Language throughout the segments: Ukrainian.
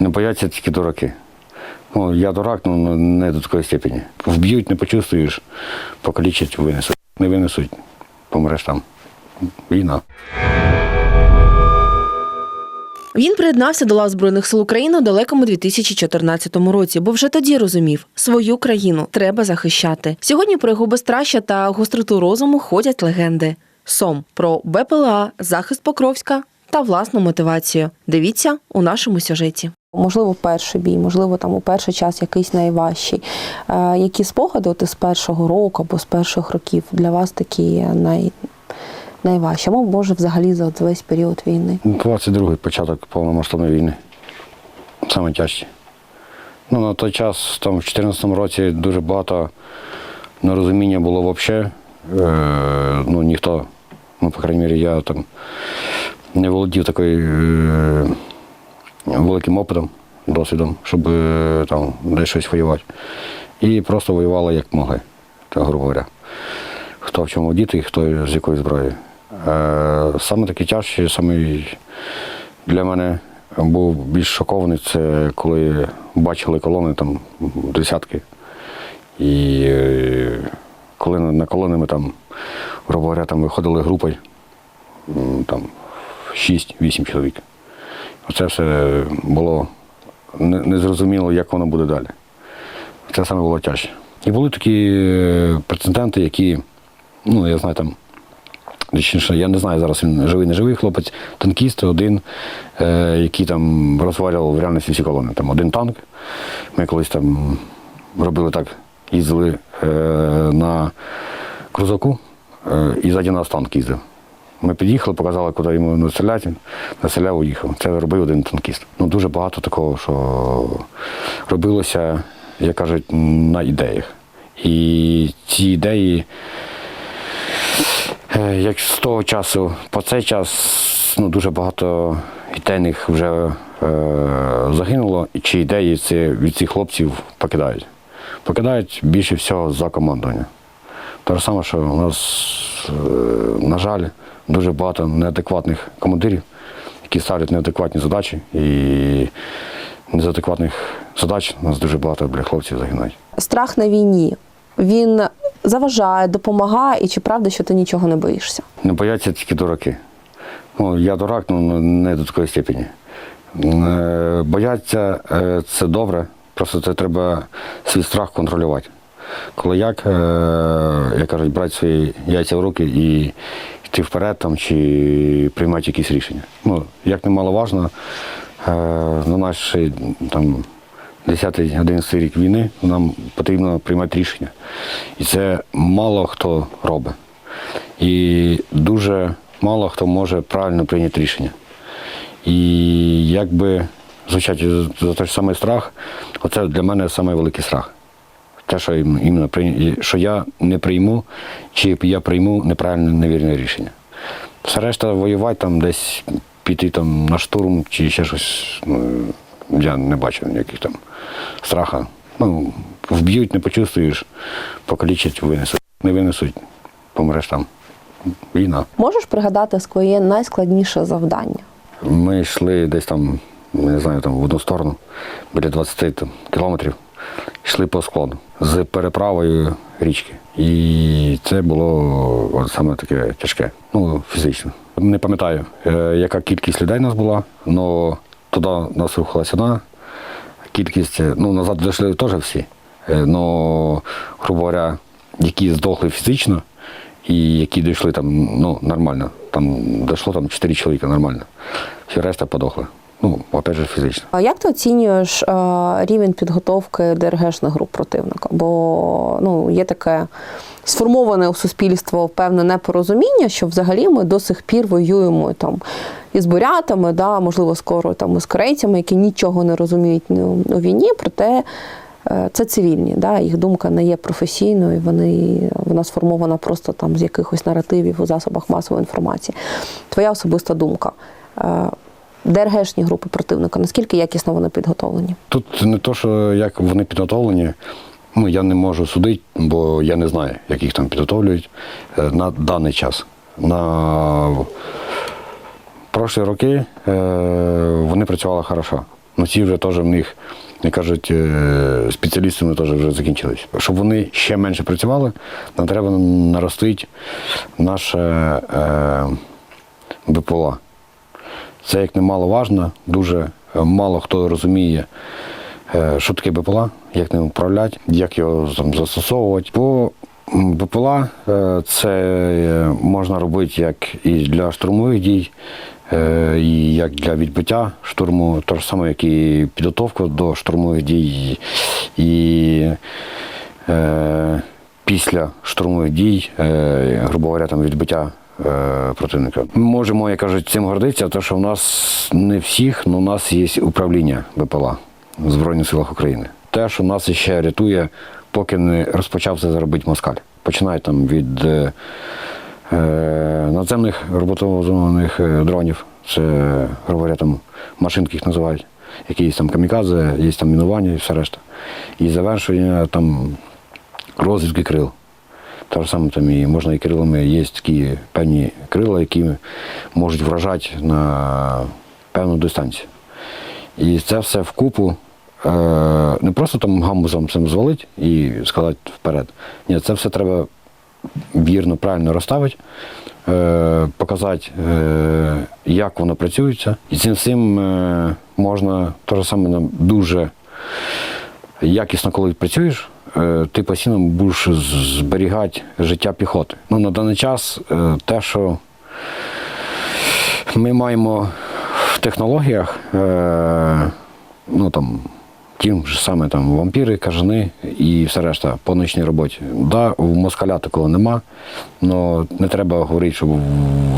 Не бояться тільки дураки. Ну, я дурак, ну не до такої степені. Вб'ють, не почувствуєш, покалічать, винесуть. Не винесуть, помреш там. Війна. Він приєднався до лав Збройних сил України у далекому 2014 році, бо вже тоді розумів, свою країну треба захищати. Сьогодні про його безстраща та гостроту розуму ходять легенди. Сом про БПЛА, захист Покровська та власну мотивацію. Дивіться у нашому сюжеті. Можливо, перший бій, можливо, там у перший час якийсь найважчий. Е, які спогади от із першого року або з перших років для вас такі най... найважчі? Або може взагалі за весь період війни? 22-й початок повномасштабної війни. Саме тяжче. Ну, на той час, там, в 2014 році, дуже багато нерозуміння було взагалі. Е, ну, ніхто, ну, по крайній мірі, я там не володів такою е, великим опитом, досвідом, щоб е, там десь щось воювати. І просто воювали як могли, так грубо говоря. Хто в чому діти, хто з якою зброєю. Е, саме такий тяжчий, саме для мене був більш шокований, це коли бачили колони там десятки. І е, коли на на колони ми там, грубо говоря, там виходили групою, там 6-8 чоловік. Оце все було незрозуміло, як воно буде далі. Це саме було тяжче. І були такі е, прецеденти, які, ну, я знаю, там, я не знаю, зараз він живий, не живий хлопець, танкіст один, е, який там розвалював в реальності всі колони. Там один танк. Ми колись там робили так, їздили е, на крузаку, е, і ззаді нас танк їздив. Ми під'їхали, показали, куди йому населяти, він населяв, уїхав. Це робив один танкіст. Ну, дуже багато такого, що робилося, як кажуть, на ідеях. І ці ідеї, е, як з того часу по цей час, ну, дуже багато ідейних вже е, загинуло, чи ідеї ці, від цих хлопців покидають. Покидають більше всього за командування. Те ж саме, що у нас, е, на жаль, дуже багато неадекватних командирів, які ставлять неадекватні задачі. І з адекватних задач у нас дуже багато бля, хлопців загинають. Страх на війні він заважає, допомагає, і чи правда, що ти нічого не боїшся? Не бояться тільки дураки. Ну, я дурак, ну не до такої степені. Е, Бояться е, це добре, просто це треба свій страх контролювати. Коли як, е, як кажуть, брати свої яйця в руки і йти вперед там, чи приймати якісь рішення. Ну, як немаловажно, е, на наш там, 10-11 рік війни нам потрібно приймати рішення. І це мало хто робить. І дуже мало хто може правильно прийняти рішення. І якби звучать за- той самий страх, оце для мене найвеликий страх. Те, що іменно що я не прийму, чи я прийму неправильне невірне рішення. Все решта воювати там десь піти там на штурм чи ще щось. Ну, я не бачу ніяких там страха. Ну, вб'ють, не почувствуєш, покалічать, винесуть. Не винесуть, помреш там. Війна. Можеш пригадати своє найскладніше завдання? Ми йшли десь там, не знаю, там в одну сторону, біля 20 там, кілометрів, йшли по складу з переправою річки. І це було саме таке тяжке, ну, фізично. Не пам'ятаю, е, яка кількість людей нас була, але туди нас рухалася одна кількість, е, ну, назад дійшли теж всі. але, грубо говоря, які здохли фізично, і які дійшли там ну, нормально. Там дійшло там 4 чоловіка нормально. Всі решта подохли. Ну, опять же, фізично. А як ти оцінюєш е, рівень підготовки ДРГшних груп противника? Бо ну, є таке сформоване у суспільство певне непорозуміння, що взагалі ми до сих пір воюємо там із бурятами, да, можливо, скоро там із корейцями, які нічого не розуміють ну, у війні, проте е, це цивільні, да, їх думка не є професійною, вони, вона сформована просто там з якихось наративів у засобах масової інформації. Твоя особиста думка. ДРГшні групи противника, наскільки якісно вони підготовлені? Тут не то, що як вони підготовлені, ну, я не можу судити, бо я не знаю, як їх там підготовлюють е, на даний час. На прошлі роки е, вони працювали хорошо. Ну ці вже теж в них, як кажуть, е, спеціалісти вони теж вже закінчились. Щоб вони ще менше працювали, нам треба наростити наше БПЛА. Це як немаловажно, дуже е, мало хто розуміє, е, що таке БПЛА, як ним управляти, як його застосовувати. Бо БПЛА е, це можна робити як і для штурмових дій, і як для відбиття штурму, те ж саме, як і підготовка до штурмових дій, і після штурмових дій, грубо говоря, там відбиття противника. Ми можемо, як кажуть, цим гордитися, тому що в нас не всіх, але у нас є управління БПЛА в Збройних силах України. Те, що нас ще рятує, поки не розпочався заробити москаль. Починає там від е, е, надземних роботизованих е, дронів, це, говоря, там машинки їх називають, які є там камікадзе, є там мінування і все решта. І завершення там розвідки крил. Те ж саме там і можна і крилами є такі певні крила, які можуть вражати на певну дистанцію. І це все вкупу е, не просто там гамбузом цим звалить і сказати вперед. Ні, це все треба вірно, правильно розставити, е, показати, е, як воно працюється. І цим всім можна те ж саме дуже якісно, коли працюєш, ти постійно будеш зберігати життя піхоти. Ну, на даний час е, те, що ми маємо в технологіях, е, ну там. Тим ж саме там вампіри, кажани і все решта по ночній роботі. Да, у москаля такого нема, але не треба говорити, що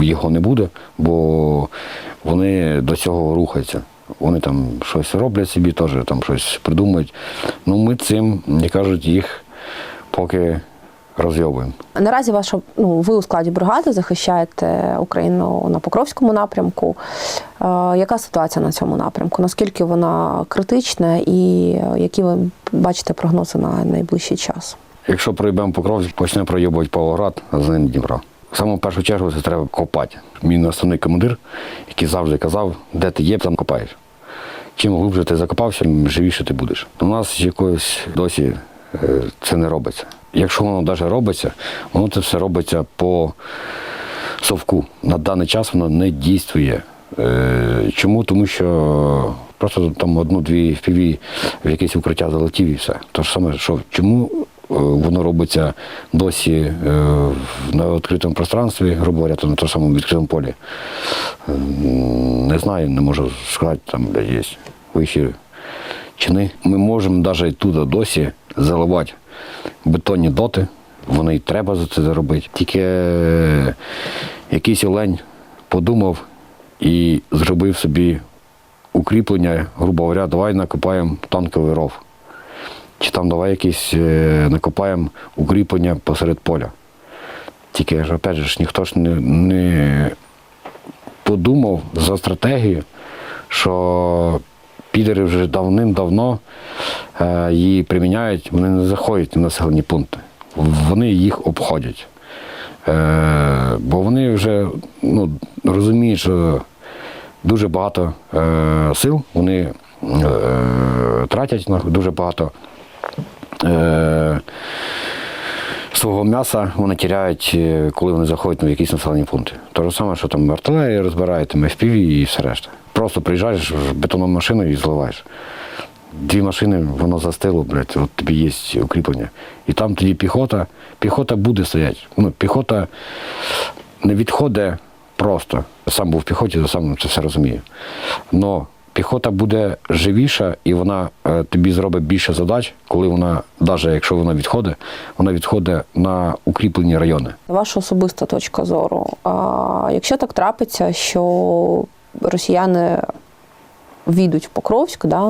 його не буде, бо вони до цього рухаються. Вони там щось роблять собі, теж там щось придумують. Ну ми цим, як кажуть, їх поки розйобуємо. Наразі ваша ну ви у складі бригади захищаєте Україну на Покровському напрямку. Е, яка ситуація на цьому напрямку? Наскільки вона критична, і які ви бачите прогнози на найближчий час? Якщо пройдемо Покровськ, почне пройобувати Павлоград, а за ним Дніпро. В саму першу чергу це треба копати. Мій основний командир, який завжди казав, де ти є, там копаєш. Чим глибше ти закопався, живіше ти будеш. У нас якось досі е, це не робиться. Якщо воно навіть робиться, воно це все робиться по совку. На даний час воно не дійствує. Е, Чому? Тому що просто там одну-дві впіві в якесь укриття залетів і все. То ж саме, що чому воно робиться досі е, на відкритому пространстві, грубо говоря, на тому самому відкритому полі. Е, Не знаю, не можу сказати, там є вищі чини. Ми можемо навіть туди досі заливати бетонні доти. Вони й треба за це зробити. Тільки е, якийсь олень подумав і зробив собі укріплення, грубо говоря, давай накопаємо танковий ров. Чи там давай якісь е, накопаємо укріплення посеред поля. Тільки ж, опять же, ніхто ж не, не подумав за стратегію, що підери вже давним-давно е, її приміняють, вони не заходять в населені пункти. Вони їх обходять. Е, бо вони вже ну, розуміють, що дуже багато е, сил вони е, тратять на дуже багато. Е, свого м'яса вони тіряють, е, коли вони заходять в якісь населені пункти. Те ж саме, що там артилерія розбирає, там FPV і все решта. Просто приїжджаєш бетонну машину і зливаєш. Дві машини, воно застило, блядь, от тобі є укріплення. І там тоді піхота, піхота буде стояти. Ну, піхота не відходить просто. Сам був в піхоті, сам це все розумію. Но піхота буде живіша і вона е, тобі зробить більше задач, коли вона, навіть якщо вона відходить, вона відходить на укріплені райони. Ваша особиста точка зору. А, якщо так трапиться, що росіяни війдуть в Покровськ, да,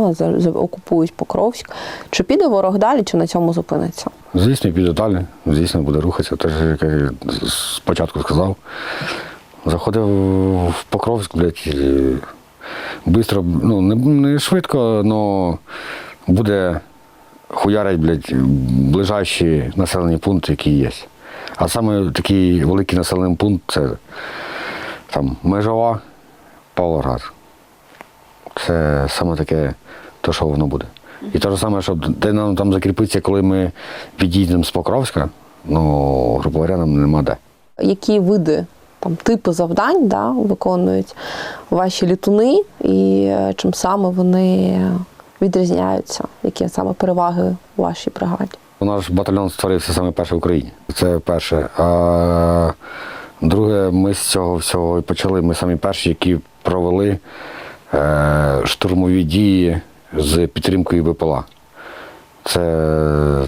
окупують Покровськ, чи піде ворог далі, чи на цьому зупиниться? Звісно, піде далі, звісно, буде рухатися. Теж, як я спочатку сказав, заходив в Покровськ, блядь, бистро, ну, не, не швидко, але буде хуярить, блядь, ближайші населені пункти, які є. А саме такий великий населений пункт це там Межова, Павлоград. Це саме таке, то, що воно буде. І те ж саме, що де нам там закріпиться, коли ми відійдемо з Покровська, ну, грубо говоря, нам нема де. Які види, там, типи завдань да, виконують ваші літуни, і е, чим саме вони відрізняються, які саме переваги у вашій бригаді? У наш батальйон створився саме перший в Україні. Це перше. А друге, ми з цього всього і почали. Ми самі перші, які провели е, штурмові дії з підтримкою БПЛА. Це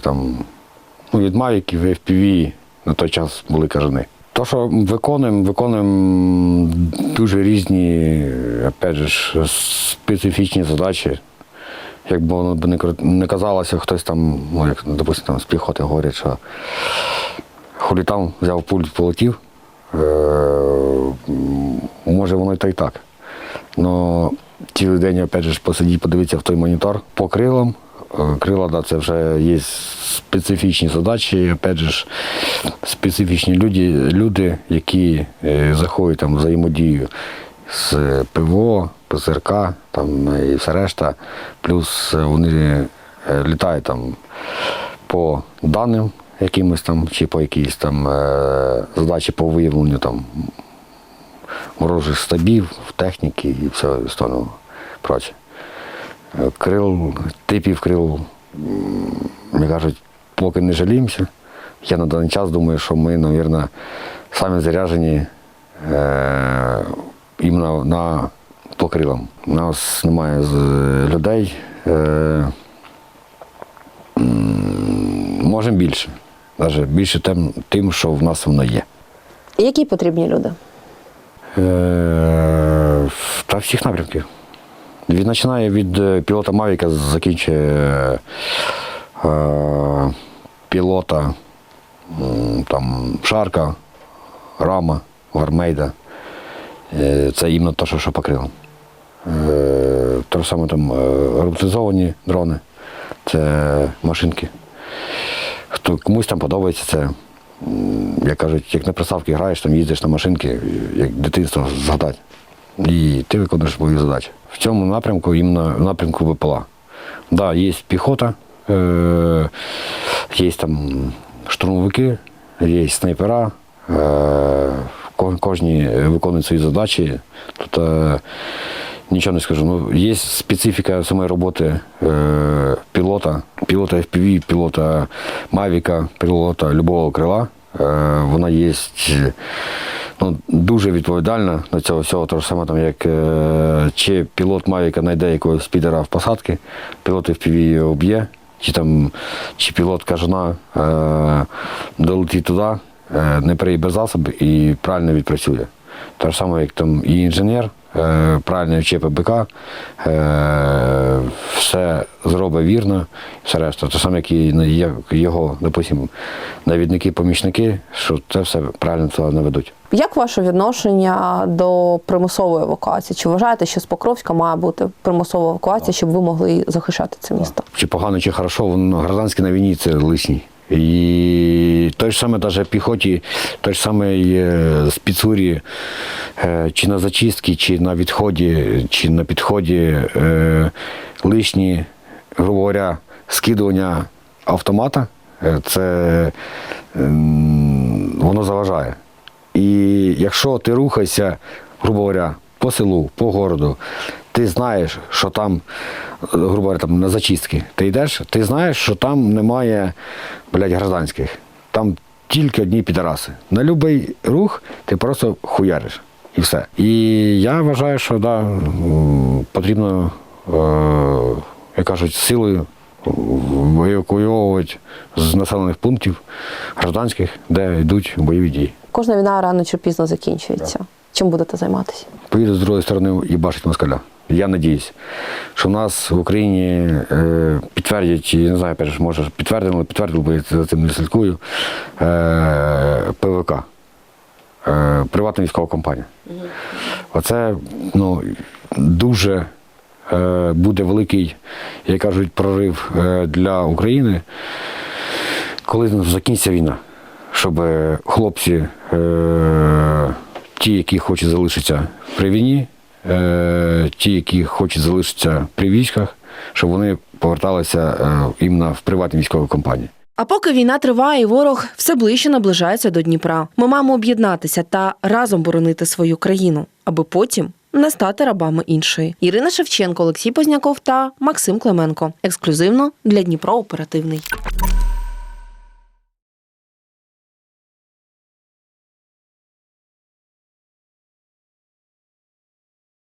там ну, від Мавіків, FPV на той час були кажани. То, що виконуємо, виконуємо дуже різні, опять же, специфічні задачі. Якби воно б не, казалося, хтось там, ну як, допустимо, там з піхоти говорять, що хулітан взяв пульт, полетів. Е, може воно і то і так. Но цілий день, опять же, посидіть, подивитися в той монітор по крилам. Е, Крила, це вже є специфічні задачі, опять же, специфічні люди, люди які е, заходять там взаємодію з ПВО, ПЗРК там, і все решта. Плюс е, вони е, літають там по даним якимось там, чи по якійсь там е, задачі по виявленню там ворожих стабів, техніки і все остального проче. Е, Крил, типів крил, мені кажуть, поки не жаліємося. Я на даний час думаю, що ми, мабуть, самі заряжені е, іменно на по крилам. У нас немає з людей. Е, можемо більше. Навіть більше тим, тим, що в нас воно є. Які потрібні люди? Е, Та всіх напрямків. Від починає від е, пілота Мавіка, закінчує е, пілота там, Шарка, Рама, Вармейда. Е, Це іменно те, що, що покрило. Е, Те саме там е, роботизовані дрони, це машинки. Хто комусь там подобається це. Як кажуть, як на приставки граєш, там їздиш на машинки, як дитинство згадати. І ти виконуєш свої задачі. В цьому напрямку, іменно в напрямку. Так, да, є піхота, е, є там штурмовики, є снайпера, е, ко- кожні виконують свої задачі. Тут е, нічого не скажу. Ну, є специфіка самої роботи е, пілота, пілота FPV, пілота Мавіка, пілота любого крила. Вона є ну, дуже відповідальна на цього всього. Те ж саме, там, як е, чи пілот Мавіка знайде якогось підера в посадки, пілот FPV її об'є, чи, там, чи пілот кажана е, долетить туди, е, не приїбе засоби і правильно відпрацює. Те ж саме, як там і інженер, правильно вчепи БК, е, все зробить вірно, все решта. Те саме, як і його, допустим, навідники, помічники, що це все правильно наведуть. Як ваше відношення до примусової евакуації? Чи вважаєте, що з Покровська має бути примусова евакуація, щоб ви могли захищати це місто? Чи погано, чи хорошо, воно гражданське на війні це лишній. І той ж саме навіть піхоті, той ж самий е, спецурі, е, чи на зачистці, чи на відході, чи на підході е, лишні, грубо говоря, скидування автомата, е, це воно заважає. І якщо ти рухаєшся, грубо говоря, по селу, по городу, ти знаєш, що там, е, грубо говоря, там на зачистки, ти йдеш, ти знаєш, що там немає блядь, гражданських. Там тільки одні підараси. На будь-який рух ти просто хуяриш. І все. І я вважаю, що да, потрібно, е, як кажуть, силою евакуйовувати з населених пунктів гражданських, де йдуть бойові дії. Кожна війна рано чи пізно закінчується. Чим будете займатися? Поїду з другої сторони і бачить москаля. Я надіюсь, що в нас в Україні е, підтвердять, я не знаю, перш, може підтвердили, підтвердили, бо я за цим не слідкую. Е, ПВК. Е, приватна військова компанія. Оце ну, дуже е, буде великий, як кажуть, прорив е, для України, коли закінчиться війна. Щоб хлопці, е, ті, які хочуть залишитися при війні, е, ті, які хочуть залишитися при військах, щоб вони поверталися е, іменно в приватні військові компанії. А поки війна триває, і ворог все ближче наближається до Дніпра. Ми маємо об'єднатися та разом боронити свою країну, аби потім не стати рабами іншої. Ірина Шевченко, Олексій Позняков та Максим Клименко. Ексклюзивно для Дніпро оперативний.